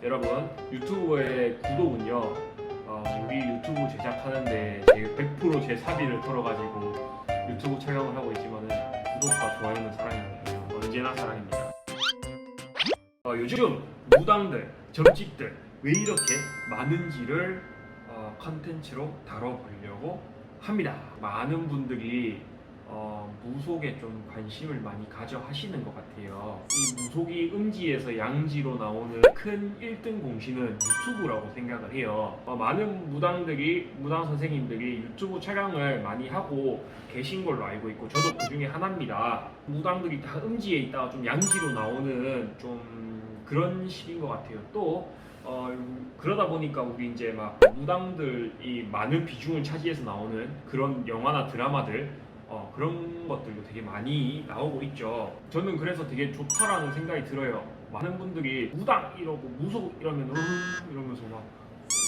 여러분 유튜브의 구독은요 어, 우리 유튜브 제작하는데 제가 100%제 사비를 털어가지고 유튜브 촬영을 하고 있지만은 구독과 좋아요는 사랑입니다. 언제나 사랑입니다. 어, 요즘 무당들 점집들 왜 이렇게 많은지를 어, 컨텐츠로 다뤄보려고 합니다. 많은 분들이 어, 무속에 좀 관심을 많이 가져 하시는 것 같아요. 이 무속이 음지에서 양지로 나오는 큰 1등 공신은 유튜브라고 생각을 해요. 어, 많은 무당들이, 무당 선생님들이 유튜브 촬영을 많이 하고 계신 걸로 알고 있고, 저도 그 중에 하나입니다. 무당들이 다 음지에 있다가 좀 양지로 나오는 좀 그런 식인 것 같아요. 또, 어, 그러다 보니까 우리 이제 막 무당들이 많은 비중을 차지해서 나오는 그런 영화나 드라마들 어, 그런 것들도 되게 많이 나오고 있죠. 저는 그래서 되게 좋다라는 생각이 들어요. 많은 분들이 무당 이러고 무속 이러면 음 이러면서 막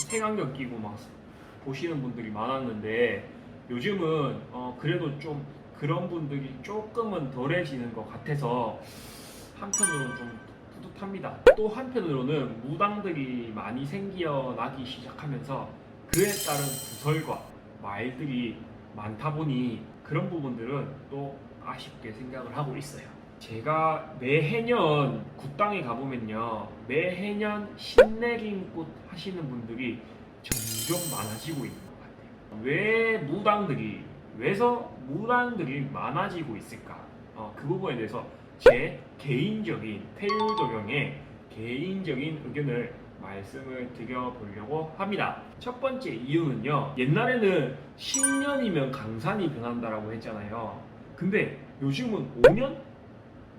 생안경 끼고 막 보시는 분들이 많았는데 요즘은 어, 그래도 좀 그런 분들이 조금은 덜해지는 것 같아서 한편으로는 좀 뿌듯합니다. 또 한편으로는 무당들이 많이 생겨나기 시작하면서 그에 따른 구설과 말들이 많다 보니 그런 부분들은 또 아쉽게 생각을 하고 있어요. 제가 매해년 굿당에 가보면요. 매해년 신내림꽃 하시는 분들이 점점 많아지고 있는 것 같아요. 왜 무당들이, 왜서 무당들이 많아지고 있을까? 어, 그 부분에 대해서 제 개인적인 태율 도령의 개인적인 의견을 말씀을 드려보려고 합니다. 첫 번째 이유는요. 옛날에는 10년이면 강산이 변한다라고 했잖아요. 근데 요즘은 5년?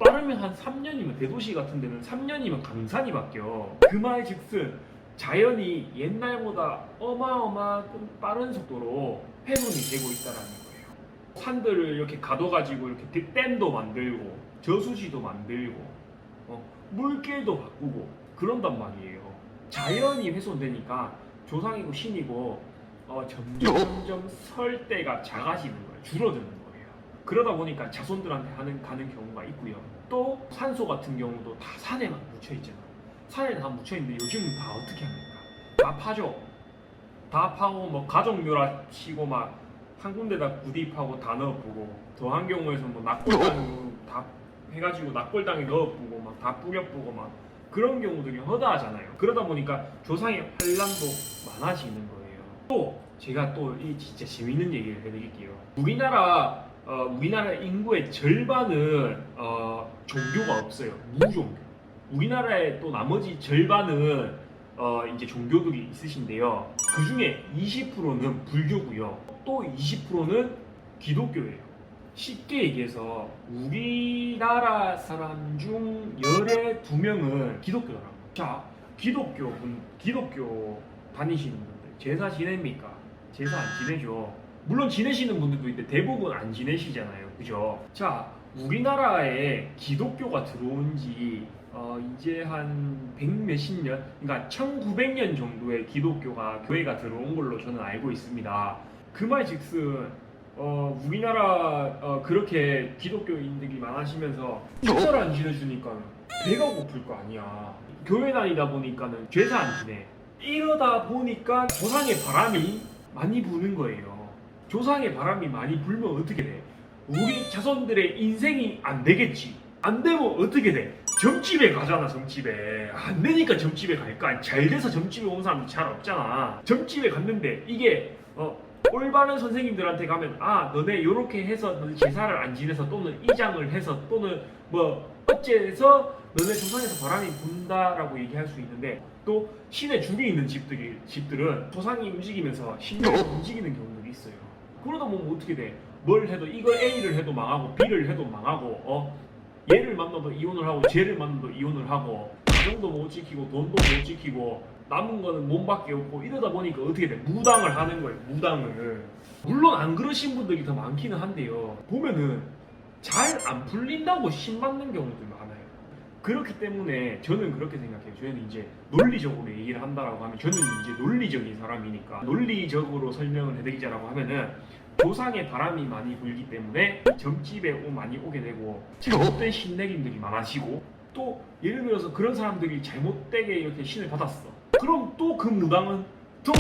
빠르면 한 3년이면 대도시 같은 데는 3년이면 강산이 바뀌어. 그 말 즉슨 자연이 옛날보다 어마어마한 빠른 속도로 훼손이 되고 있다라는 거예요. 산들을 이렇게 가둬가지고 이렇게 댐도 만들고 저수지도 만들고 어, 물길도 바꾸고 그런단 말이에요. 자연이 훼손되니까 조상이고 신이고 어, 점점 점점 설 때가 작아지는 거예요. 줄어드는 거예요. 그러다 보니까 자손들한테 하는 가는 경우가 있고요. 또 산소 같은 경우도 다 산에만 묻혀 있잖아. 산에 다 묻혀 있는데 요즘은 다 어떻게 합니까? 다 파죠. 다 파고 뭐 가족묘라 치고 막 한 군데다 구입하고 다 넣어보고 더한 경우에서 뭐 낙골당 다 해가지고 낙골당에 넣어보고 막 다 뿌려보고 막 그런 경우들이 허다하잖아요. 그러다 보니까 조상의 환란도 많아지는 거예요. 또 제가 또 이 진짜 재밌는 얘기를 해드릴게요. 우리나라 어, 우리나라 인구의 절반은 어, 종교가 없어요. 무종교. 우리나라의 또 나머지 절반은 어, 이제 종교들이 있으신데요. 그 중에 20%는 불교고요. 또 20%는 기독교예요. 쉽게 얘기해서 우리나라 사람 중 열에 두 명은 기독교라고. 자, 기독교 분, 기독교 다니시는 분들 제사 지냅니까? 제사 안 지내죠. 물론 지내시는 분들도 있는데 대부분 안 지내시잖아요. 그죠? 자, 우리나라에 기독교가 들어온 지 어, 이제 한 백 몇십 년, 그러니까 1900년 정도의 기독교가 교회가 들어온 걸로 저는 알고 있습니다. 그 말 즉슨 어, 우리나라 어, 그렇게 기독교인들이 많아지면서 식사를 안 지내주니까 배가 고플 거 아니야. 교회 다니다 보니까는 죄사 안 지내. 이러다 보니까 조상의 바람이 많이 부는 거예요. 조상의 바람이 많이 불면 어떻게 돼? 우리 자손들의 인생이 안 되겠지. 안 되면 어떻게 돼? 점집에 가잖아, 점집에. 안 되니까 점집에 갈까? 잘 돼서 점집에 온 사람 잘 없잖아. 점집에 갔는데 이게 어, 올바른 선생님들한테 가면 아 너네 요렇게 해서 너네 제사를 안 지내서 또는 이장을 해서 또는 뭐 어째서 너네 조상에서 바람이 분다라고 얘기할 수 있는데 또 신의 중에 있는 집들이 집들은 조상이 움직이면서 신령이 움직이는 경우들이 있어요. 그러다 보면 어떻게 돼? 뭘 해도 이거 A를 해도 망하고 B를 해도 망하고 어 얘를 만나도 이혼을 하고 쟤를 만나도 이혼을 하고 가정도 못 지키고 돈도 못 지키고 남은 거는 몸밖에 없고 이러다 보니까 어떻게 돼? 무당을 하는 거예요. 무당을. 물론 안 그러신 분들이 더 많기는 한데요. 보면은 잘 안 풀린다고 신받는 경우도 많아요. 그렇기 때문에 저는 그렇게 생각해요. 저는 이제 논리적으로 얘기를 한다라고 하면 저는 이제 논리적인 사람이니까 논리적으로 설명을 해드리자라고 하면은 조상의 바람이 많이 불기 때문에 점집에 오- 많이 오게 되고 잘못된 신내림들이 많아지고 또 예를 들어서 그런 사람들이 잘못되게 이렇게 신을 받았어. 그럼 또 그 무당은 또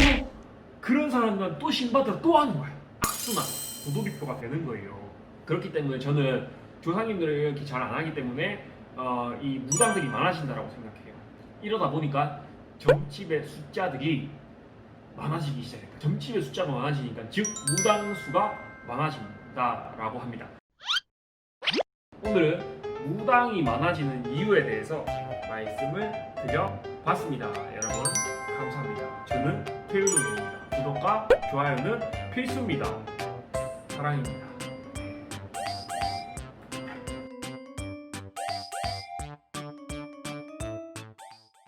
그런 사람들은 또 신받아 또 하는 거야. 악순환, 고도비표가 되는 거예요. 그렇기 때문에 저는 조상님들을 이렇게 잘 안 하기 때문에 어, 이 무당들이 많아진다라고 생각해요. 이러다 보니까 점집의 숫자들이 많아지기 시작했다. 점집의 숫자가 많아지니까 즉 무당 수가 많아진다라고 합니다. 오늘은 무당이 많아지는 이유에 대해서 말씀을 드려봤습니다. 여러분 감사합니다. 저는 최유동입니다. 구독과 좋아요는 필수입니다. 사랑입니다.